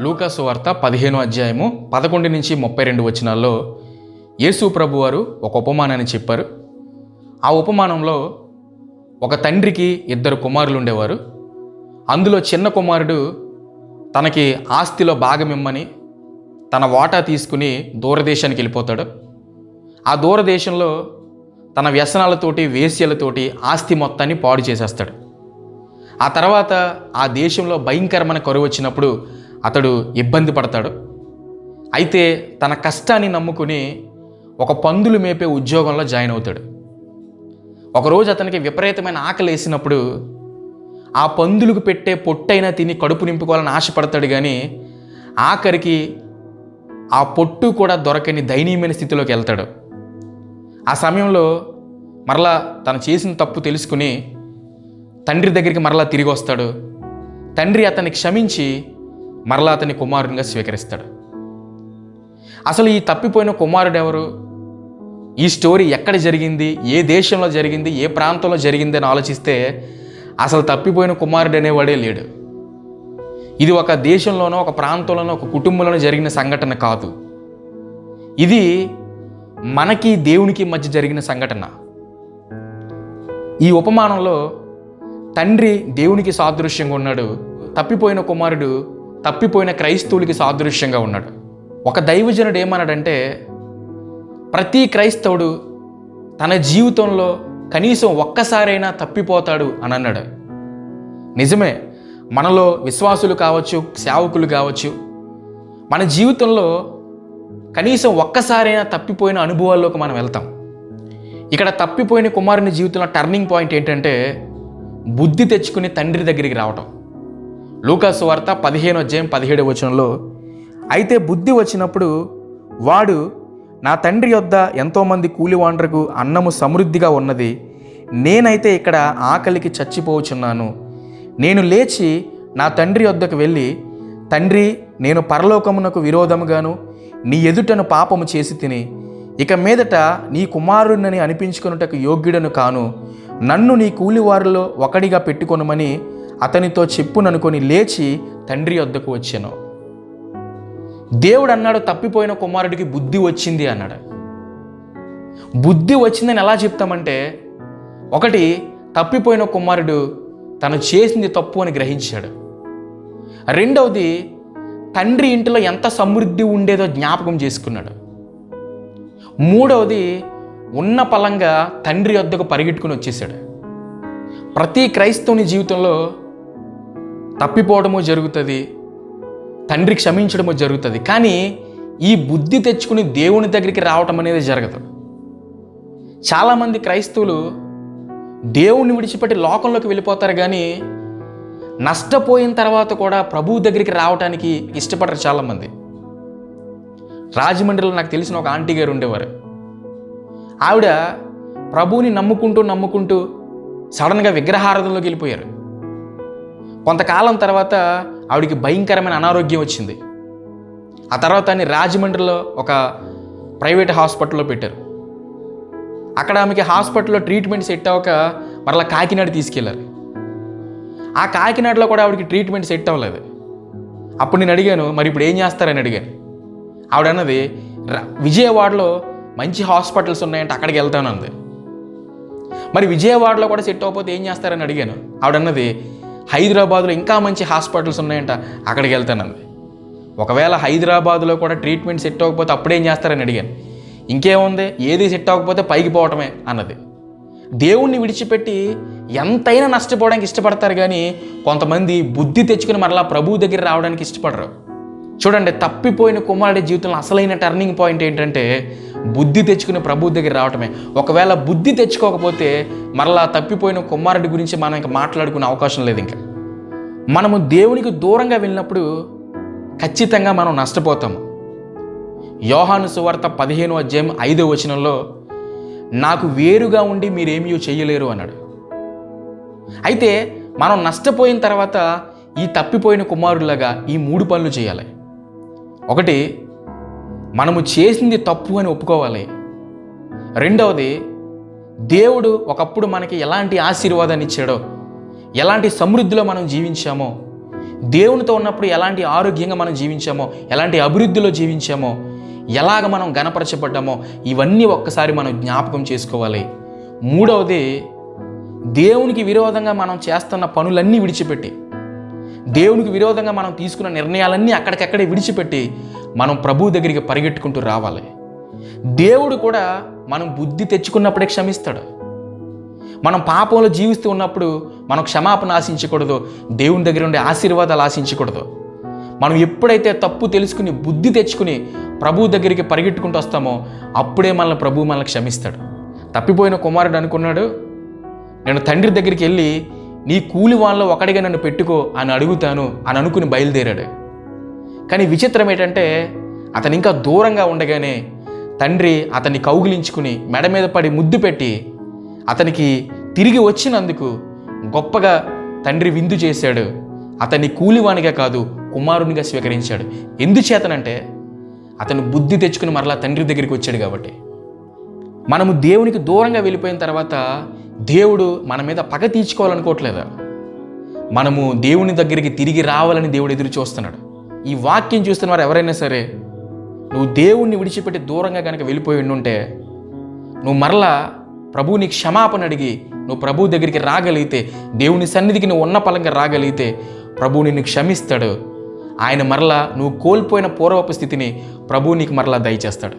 లూకాసు వార్త పదిహేను అధ్యాయము పదకొండు నుంచి ముప్పై రెండు వచనాల్లో యేసు ప్రభు వారు ఒక ఉపమానాన్ని చెప్పారు. ఆ ఉపమానంలో ఒక తండ్రికి ఇద్దరు కుమారులు ఉండేవారు. అందులో చిన్న కుమారుడు తనకి ఆస్తిలో భాగం ఇమ్మని తన వాటా తీసుకుని దూరదేశానికి వెళ్ళిపోతాడు. ఆ దూరదేశంలో తన వ్యసనాలతోటి వేశ్యలతోటి ఆస్తి మొత్తాన్ని పాడు చేసేస్తాడు. ఆ తర్వాత ఆ దేశంలో భయంకరమైన కరువు వచ్చినప్పుడు అతడు ఇబ్బంది పడతాడు. అయితే తన కష్టాన్ని నమ్ముకుని ఒక పందులు మేపే ఉద్యోగంలో జాయిన్ అవుతాడు. ఒకరోజు అతనికి విపరీతమైన ఆకలి వేసినప్పుడు ఆ పందులకు పెట్టే పొట్టైనా తిని కడుపు నింపుకోవాలని ఆశపడతాడు కానీ ఆఖరికి ఆ పొట్టు కూడా దొరకని దయనీయమైన స్థితిలోకి వెళ్తాడు. ఆ సమయంలో మరలా తను చేసిన తప్పు తెలుసుకుని తండ్రి దగ్గరికి మరలా తిరిగి వస్తాడు. తండ్రి అతన్ని క్షమించి మరలా అతని కుమారునిగా స్వీకరిస్తాడు. అసలు ఈ తప్పిపోయిన కుమారుడు ఎవరు? ఈ స్టోరీ ఎక్కడ జరిగింది? ఏ దేశంలో జరిగింది? ఏ ప్రాంతంలో జరిగింది అని ఆలోచిస్తే అసలు తప్పిపోయిన కుమారుడు అనేవాడే లేడు. ఇది ఒక దేశంలోనో ఒక ప్రాంతంలోనో ఒక కుటుంబంలోనో జరిగిన సంఘటన కాదు. ఇది మనకి దేవునికి మధ్య జరిగిన సంఘటన. ఈ ఉపమానంలో తండ్రి దేవునికి సాదృశ్యంగా ఉన్నాడు. తప్పిపోయిన కుమారుడు తప్పిపోయిన క్రైస్తవులకి సాదృశ్యంగా ఉన్నాడు. ఒక దైవజనుడు ఏమన్నాడంటే ప్రతి క్రైస్తవుడు తన జీవితంలో కనీసం ఒక్కసారైనా తప్పిపోతాడు అని అన్నాడు. నిజమే మనలో విశ్వాసులు కావచ్చు సేవకులు కావచ్చు మన జీవితంలో కనీసం ఒక్కసారైనా తప్పిపోయిన అనుభవాల్లోకి మనం వెళ్తాం. ఇక్కడ తప్పిపోయిన కుమారుని జీవితంలో టర్నింగ్ పాయింట్ ఏంటంటే బుద్ధి తెచ్చుకుని తండ్రి దగ్గరికి రావటం. లూకాసు వార్త పదిహేను అధ్యాయం పదిహేడు వచనంలో అయితే బుద్ధి వచ్చినప్పుడు వాడు నా తండ్రి యొద్ద ఎంతోమంది కూలివాండ్రకు అన్నము సమృద్ధిగా ఉన్నది. నేనైతే ఇక్కడ ఆకలికి చచ్చిపోవచున్నాను నేను లేచి నా తండ్రి వద్దకు వెళ్ళి తండ్రి నేను పరలోకమునకు విరోధముగాను నీ ఎదుటను పాపము చేసి తిని ఇక మీదట నీ కుమారుడిని అనిపించుకున్నటకు యోగ్యుడను కాను. నన్ను నీ కూలివారిలో ఒకడిగా పెట్టుకొనమని అతనితో చెప్పుననుకొని లేచి తండ్రి వద్దకు వచ్చాను. దేవుడు అన్నాడు తప్పిపోయిన కుమారుడికి బుద్ధి వచ్చింది అన్నాడు. బుద్ధి వచ్చిందని ఎలా చెప్తామంటే ఒకటి తప్పిపోయిన కుమారుడు తను చేసింది తప్పు అని గ్రహించాడు. రెండవది తండ్రి ఇంటిలో ఎంత సమృద్ధి ఉండేదో జ్ఞాపకం చేసుకున్నాడు. మూడవది ఉన్న పలంగా తండ్రి వద్దకు పరిగెట్టుకుని వచ్చేసాడు ప్రతి క్రైస్తవుని జీవితంలో తప్పిపోవడము జరుగుతుంది తండ్రి క్షమించడము జరుగుతుంది కానీ ఈ బుద్ధి తెచ్చుకుని దేవుని దగ్గరికి రావటం అనేది జరగదు. చాలామంది క్రైస్తవులు దేవుణ్ణి విడిచిపెట్టి లోకంలోకి వెళ్ళిపోతారు కానీ నష్టపోయిన తర్వాత కూడా ప్రభువు దగ్గరికి రావడానికి ఇష్టపడరు చాలామంది. రాజమండ్రిలో నాకు తెలిసిన ఒక ఆంటీ గారు ఉండేవారు. ఆవిడ ప్రభువుని నమ్ముకుంటూ నమ్ముకుంటూ సడన్గా విగ్రహారాధనలోకి వెళ్ళిపోయారు. కొంతకాలం తర్వాత ఆవిడికి భయంకరమైన అనారోగ్యం వచ్చింది. ఆ తర్వాత ఆమెని రాజమండ్రిలో ఒక ప్రైవేట్ హాస్పిటల్లో పెట్టారు. అక్కడ ఆమెకి హాస్పిటల్లో ట్రీట్మెంట్ సెట్ అవ్వక మరలా కాకినాడ తీసుకెళ్ళారు. ఆ కాకినాడలో కూడా ఆవిడకి ట్రీట్మెంట్ సెట్ అవ్వలేదు. అప్పుడు నేను అడిగాను మరి ఇప్పుడు ఏం చేస్తారని అడిగాను. ఆవిడ అన్నది విజయవాడలో మంచి హాస్పిటల్స్ ఉన్నాయంటే అక్కడికి వెళ్తాను అంది. మరి విజయవాడలో కూడా సెట్ అవ్వకపోతే ఏం చేస్తారని అడిగాను. ఆవిడ అన్నది హైదరాబాద్లో ఇంకా మంచి హాస్పిటల్స్ ఉన్నాయంట అక్కడికి వెళ్తానంది ఒకవేళ హైదరాబాద్లో కూడా ట్రీట్మెంట్ సెట్ అవ్వకపోతే అప్పుడేం చేస్తారని అడిగాను. ఇంకేముంది? ఏది సెట్ అవ్వకపోతే పైకి పోవటమే అన్నది. దేవుణ్ణి విడిచిపెట్టి ఎంతైనా నష్టపోవడానికి ఇష్టపడతారు కానీ కొంతమంది బుద్ధి తెచ్చుకుని మరలా ప్రభువు దగ్గర రావడానికి ఇష్టపడరు. చూడండి తప్పిపోయిన కుమారుడి జీవితంలో అసలైన టర్నింగ్ పాయింట్ ఏంటంటే బుద్ధి తెచ్చుకుని ప్రభు దగ్గర రావటమే. ఒకవేళ బుద్ధి తెచ్చుకోకపోతే మరలా తప్పిపోయిన కుమారుడి గురించి మనం ఇంకా మాట్లాడుకునే అవకాశం లేదు ఇంకా. మనము దేవునికి దూరంగా వెళ్ళినప్పుడు ఖచ్చితంగా మనం నష్టపోతాము. యోహాను సువార్త పదిహేను అధ్యాయం ఐదో వచనంలో నాకు వేరుగా ఉండి మీరేమీ చేయలేరు అన్నాడు. అయితే మనం నష్టపోయిన తర్వాత ఈ తప్పిపోయిన కుమారులాగా ఈ మూడు పనులు చేయాలి. ఒకటి మనము చేసింది తప్పు అని ఒప్పుకోవాలి. రెండవది దేవుడు ఒకప్పుడు మనకి ఎలాంటి ఆశీర్వాదాన్ని ఇచ్చాడో ఎలాంటి సమృద్ధిలో మనం జీవించామో దేవునితో ఉన్నప్పుడు ఎలాంటి ఆరోగ్యంగా మనం జీవించామో ఎలాంటి అభివృద్ధిలో జీవించామో ఎలాగ మనం గణపరచబడ్డామో ఇవన్నీ ఒక్కసారి మనం జ్ఞాపకం చేసుకోవాలి. మూడవది దేవునికి విరోధంగా మనం చేస్తున్న పనులన్నీ విడిచిపెట్టి దేవునికి విరోధంగా మనం తీసుకున్న నిర్ణయాలన్నీ అక్కడికక్కడే విడిచిపెట్టి మనం ప్రభు దగ్గరికి పరిగెట్టుకుంటూ రావాలి. దేవుడు కూడా మనం బుద్ధి తెచ్చుకున్నప్పుడే క్షమిస్తాడు. మనం పాపంలో జీవిస్తూ ఉన్నప్పుడు మనం క్షమాపణ ఆశించకూడదు దేవుని దగ్గర ఉండే ఆశీర్వాదాలు ఆశించకూడదు. మనం ఎప్పుడైతే తప్పు తెలుసుకుని బుద్ధి తెచ్చుకుని ప్రభు దగ్గరికి పరిగెట్టుకుంటూ వస్తామో అప్పుడే మనల్ని ప్రభు మనల్ని క్షమిస్తాడు. తప్పిపోయిన కుమారుడు అనుకున్నాడు నేను తండ్రి దగ్గరికి వెళ్ళి నీ కూలి వాళ్ళలో ఒకడిగా నన్ను పెట్టుకో అని అడుగుతాను అని అనుకుని బయలుదేరాడు. కానీ విచిత్రం ఏంటంటే అతను ఇంకా దూరంగా ఉండగానే తండ్రి అతన్ని కౌగిలించుకుని మెడ మీద పడి ముద్దు పెట్టి అతనికి తిరిగి వచ్చినందుకు గొప్పగా తండ్రి విందు చేశాడు. అతన్ని కూలివానిగా కాదు కుమారునిగా స్వీకరించాడు. ఎందుచేతనంటే అతను బుద్ధి తెచ్చుకుని మరలా తండ్రి దగ్గరికి వచ్చాడు కాబట్టి. మనము దేవునికి దూరంగా వెళ్ళిపోయిన తర్వాత దేవుడు మన మీద పగ తీర్చుకోవాలనుకోవట్లేదు? మనము దేవుని దగ్గరికి తిరిగి రావాలని దేవుడు ఎదురు చూస్తున్నాడు. ఈ వాక్యం చూస్తున్న వారు ఎవరైనా సరే నువ్వు దేవుణ్ణి విడిచిపెట్టి దూరంగా కనుక వెళ్ళిపోయి ఉంటే నువ్వు మరలా ప్రభువుని క్షమాపణ అడిగి నువ్వు ప్రభు దగ్గరికి రాగలిగితే దేవుని సన్నిధికి నువ్వు ఉన్న పలంగా రాగలిగితే ప్రభు నిన్ను క్షమిస్తాడు. ఆయన మరలా నువ్వు కోల్పోయిన పూర్వపు స్థితిని ప్రభు నీకు మరలా దయచేస్తాడు.